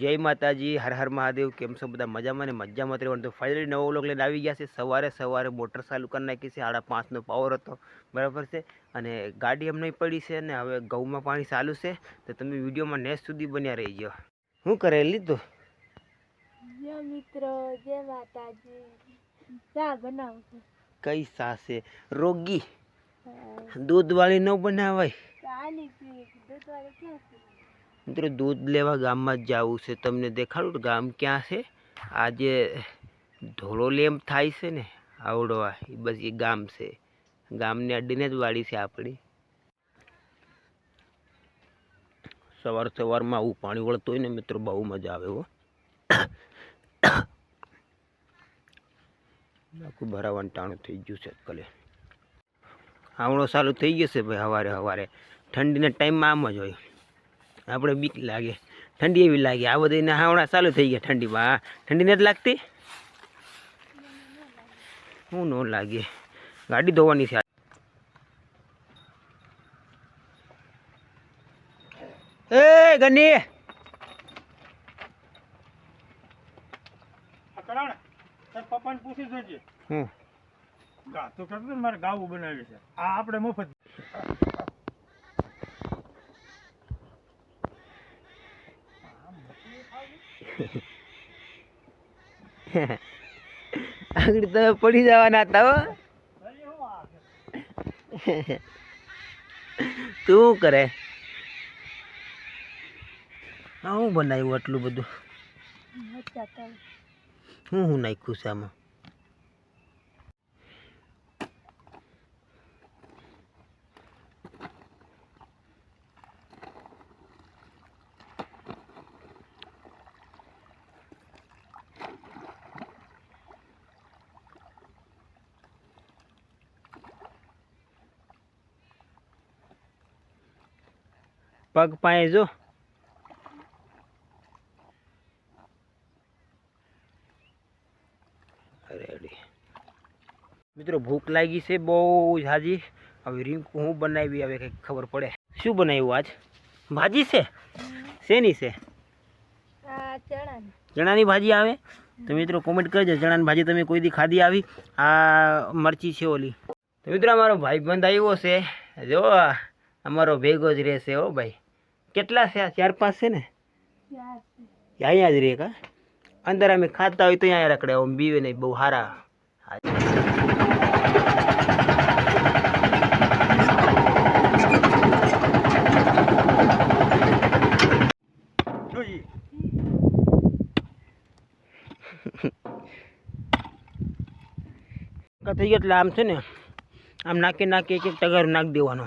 જય માતાજી હર હર મહાદેવ કેમ છો બધા મજામાં ને મજામાં રહેવાનું. તો ફાઇનલી નવો વ્લોગ લઈને આવી ગયા છે. સવારે સવારે મોટર ચાલુ કરી નાખી છે. સાડા પાંચનો પાવર હતો. બરાબર છે? અને ગાડી એમ નહીં પડી છે ને હવે ઘઉંમાં પાણી ચાલુ છે. તો તમે વિડીયોમાં નેક્સ્ટ સુધી બન્યા રહી ગયો શું કરે લીધું? જય મિત્રો જય માતાજી. ચા બનાવું કઈ સાસે રોગી. દૂધવાળી ન બનાવાય. ચાની પીવી દૂધ વાળી ક્યાં છે? મિત્રો, દૂધ લેવા ગામમાં જ જવું છે. તમને દેખાડું ગામ ક્યાં છે? આ જે ધોળો લેમ થાય છે ને, આવડવા, એ બસ એ ગામ છે. ગામને અડીને જ વાડી છે આપણી. સવાર સવારમાં આવું પાણી વળતું હોય ને મિત્રો, બહુ મજા આવે હો. આખું ભરાવાનું ટાણું થઈ ગયું છે કલે આવડો સારું થઈ ગયો છે ભાઈ સવારે સવારે ઠંડીના ટાઈમમાં આમ જ હોય. આપણે બીક લાગે. ઠંડી એવી લાગે. આ બધી નહાવણા ચાલુ થઈ ગયા ઠંડીમાં ઠંડી નથી લાગતી? હું ન લાગે. ગાડી ધોવાની છે. એ ગની. પપ્પાને પૂછી જોજે. હું? ગા તો કરતો મારે ગાવું બનાવ્યું છે? આ આપણે મફત આગળ તમે પડી જવાના હતા હો. તું શું કરે? હું બનાવ્યું આટલું બધું? હું હું નાખ્યું છે આમાં? પગ પાએ જો. રેડી મિત્રો ભૂખ લાગી છે બહુ જ હાજી. હવે રીંકુ હું બનાવી હવે કંઈક ખબર પડે. શું બનાવ્યું આજ? ભાજી છે? શેની છે? ચણાની. ચણાની ભાજી આવે? તો મિત્રો કોમેન્ટ કરજો ચણાની ભાજી તમે કોઈ દી ખાધી આવી? આ મરચી છે ઓલી. તો મિત્રો અમારો ભાઈબંધ આવ્યો છે. જો અમારો ભેગો જ રહેશે હો ભાઈ. કેટલા છે આ ચાર પાંચ છે ને? અહીંયા જ રહે કા? અંદર અમે ખાતા હોય તો અહીંયા રખડે. આમ બીવે નહીં બહુ સારા થઈ ગયો એટલે આમ છે ને આમ નાખી નાખી એક એક ટગર નાખી દેવાનો.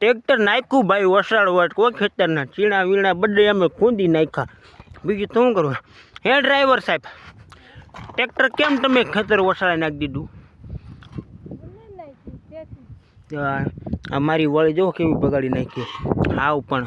ટ્રેક્ટર નાખ્યું ભાઈ વસાડ વટ કોઈ ખેતરના ચીણા વીણા બધે અમે ખૂંદી નાખ્યા. બીજું શું કરવું હે ડ્રાઈવર સાહેબ ટ્રેક્ટર કેમ તમે ખેતર વસાડે નાખી દીધું? અમારી વળી જો કેવી બગાડી નાખી. હાવ પણ.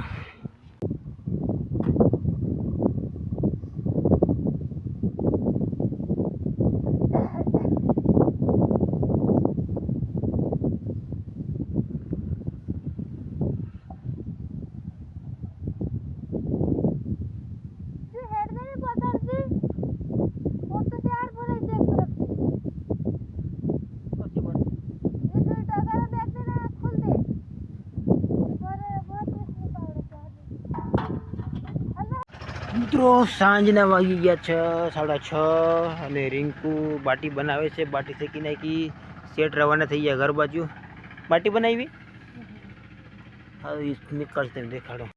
મિત્રો સાંજના વાગી ગયા છ સાડા છ અને રિંકુ બાટી બનાવે છે. બાટી શેકી નાખી સેટ રવાના થઈ ગયા ઘર બાજુ. બાટી બનાવી? હવે નીકળશે દેખાડો.